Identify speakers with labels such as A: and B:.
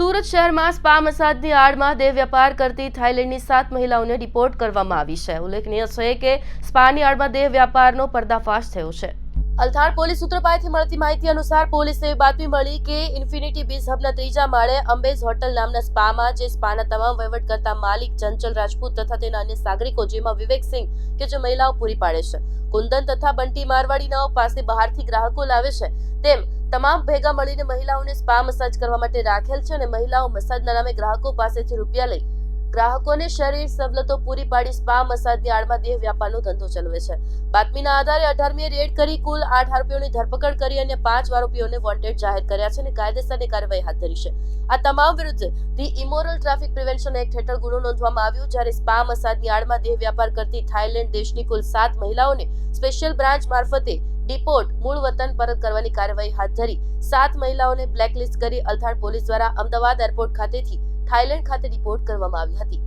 A: સુરત શહેરમાં સ્પા મસાજની આડમાં દેહ વ્યાપાર કરતી થાઇલેન્ડની સાત મહિલાઓને રિપોર્ટ કરવામાં આવી છે. ઉલ્લેખનીય છે કે સ્પાની આડમાં દેહ વ્યાપારનો પર્દાફાશ થયો છે. અલથાણ પોલીસ સૂત્રો પાસેથી મળતી માહિતી અનુસાર પોલીસે બાતમી મળી કે ઇન્ફિનિટી બીચ હબના ત્રીજા માળે અંબેઝ હોટલ નામના સ્પામાં જે સ્પાના તમામ વહીવટ કરતા માલિક ચંચલ રાજપૂત તથા તેના અન્ય નાગરિકો જેમાં વિવેક સિંહ કે જે મહિલાઓ પૂરી પાડે છે. કુંદન તથા બંટી મારવાડીનાઓ પાસે બહારથી ગ્રાહકો લાવે છે તેમ તમામ ભેગા મળીને મહિલાઓને સ્પા મસાજ કરવા માટે રાખેલ છે અને મહિલાઓ મસાજના નામે ગ્રાહકો પાસેથી રૂપિયા લઈ ગ્રાહકોને શરીર સવલતો પૂરી પાડી સ્પા મસાજની આડમાં દેહ વ્યાપારનો ધંધો ચલાવે છે. બાતમીના આધારે અઢારમીએ રેડ કરી કુલ આઠ આરોપીઓની ધરપકડ કરી અને પાંચ આરોપીઓને વોન્ટેડ જાહેર કર્યા છે અને કાયદેસરની કાર્યવાહી હાથ ધરી છે. આ તમામ વિરુદ્ધ the immoral traffic prevention act હેઠળ ગુનો નોંધવામાં આવ્યો જ્યારે સ્પા મસાજની આડમાં દેહ વ્યાપાર કરતી થાઇલેન્ડ દેશની કુલ સાત મહિલાઓને સ્પેશિયલ બ્રાન્ચ મારફતે ડિપોર્ટ મૂળ વતન પરત કરવાની કાર્યવાહી હાથ ધરી સાત મહિલાઓને બ્લેકલિસ્ટ કરી અલથાણ પોલીસ દ્વારા અમદાવાદ એરપોર્ટ ખાતેથી થાઇલેન્ડ ખાતે રિપોર્ટ કરવામાં આવી હતી.